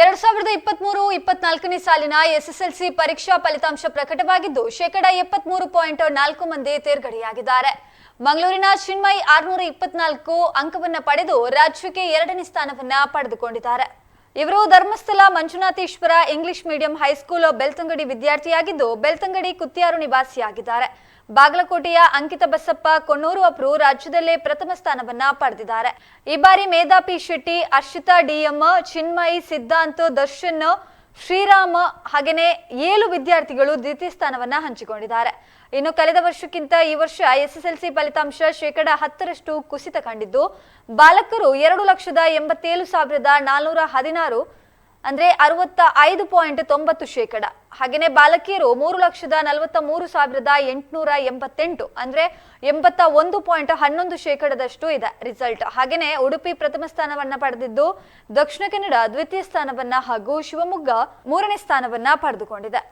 ಎರಡ್ ಸಾವಿರದ ಇಪ್ಪತ್ಮೂರು ಇಪ್ಪತ್ನಾಲ್ಕನೇ ಸಾಲಿನ ಎಸ್ಎಸ್ಎಲ್ಸಿ ಪರೀಕ್ಷಾ ಫಲಿತಾಂಶ ಪ್ರಕಟವಾಗಿದ್ದು, ಶೇಕಡ ಎಪ್ಪತ್ಮೂರು ಪಾಯಿಂಟ್ ನಾಲ್ಕು ಮಂದಿ ತೇರ್ಗಡೆಯಾಗಿದ್ದಾರೆ. ಮಂಗಳೂರಿನ ಚಿನ್ಮಯ್ ಆರ್ನೂರ ಇಪ್ಪತ್ನಾಲ್ಕು ಅಂಕವನ್ನು ಪಡೆದು ರಾಜ್ಯಕ್ಕೆ ಎರಡನೇ ಸ್ಥಾನವನ್ನ ಪಡೆದುಕೊಂಡಿದ್ದಾರೆ. ಇವರು Dharmasthala Manjunatheshwara English medium high school Belthangady ವಿದ್ಯಾರ್ಥಿಯಾಗಿದ್ದು, Belthangady Kuthiyaru ನಿವಾಸಿಯಾಗಿದ್ದಾರೆ. ಬಾಗಲಕೋಟೆಯ ಅಂಕಿತ ಬಸಪ್ಪ ಕೊಣ್ಣೂರು ಅವರು ರಾಜ್ಯದಲ್ಲೇ ಪ್ರಥಮ ಸ್ಥಾನವನ್ನ ಪಡೆದಿದ್ದಾರೆ. ಈ ಬಾರಿ ಮೇಧಾಪಿ ಶೆಟ್ಟಿ ಅರ್ಷಿತಾ ಡಿಎಂ ಚಿನ್ಮಯಿ ಸಿದ್ಧಾಂತ್, ದರ್ಶನ್ ಶ್ರೀರಾಮ ಹಾಗೆಯೇ ಏಳು ವಿದ್ಯಾರ್ಥಿಗಳು ದ್ವಿತೀಯ ಸ್ಥಾನವನ್ನ ಹಂಚಿಕೊಂಡಿದ್ದಾರೆ. ಇನ್ನು ಕಳೆದ ವರ್ಷಕ್ಕಿಂತ ಈ ವರ್ಷ ಎಸ್ಎಸ್ಎಲ್ಸಿ ಫಲಿತಾಂಶ ಶೇಕಡ ಹತ್ತರಷ್ಟು ಕುಸಿತ ಕಂಡಿದ್ದು, ಬಾಲಕರು ಎರಡು ಲಕ್ಷದ ಎಂಬತ್ತೇಳು ಸಾವಿರದ ನಾಲ್ನೂರ ಹದಿನಾರು ಅಂದ್ರೆ ಅರವತ್ತ ಐದು ಪಾಯಿಂಟ್ ತೊಂಬತ್ತು ಶೇಕಡ. ಹಾಗೇನೆ ಬಾಲಕಿಯರು ಮೂರು ಲಕ್ಷದ ನಲವತ್ತ ಮೂರು ಸಾವಿರದ ಎಂಟುನೂರ ಎಂಬತ್ತೆಂಟು ಅಂದ್ರೆ ಎಂಬತ್ತ ಒಂದು ಪಾಯಿಂಟ್ ಹನ್ನೊಂದು ಶೇಕಡದಷ್ಟು ಇದೆ ರಿಸಲ್ಟ್. ಹಾಗೇನೆ ಉಡುಪಿ ಪ್ರಥಮ ಸ್ಥಾನವನ್ನ ಪಡೆದಿದ್ದು ದಕ್ಷಿಣ ಕನ್ನಡ ದ್ವಿತೀಯ ಸ್ಥಾನವನ್ನ ಹಾಗೂ ಶಿವಮೊಗ್ಗ ಮೂರನೇ ಸ್ಥಾನವನ್ನ ಪಡೆದುಕೊಂಡಿದೆ.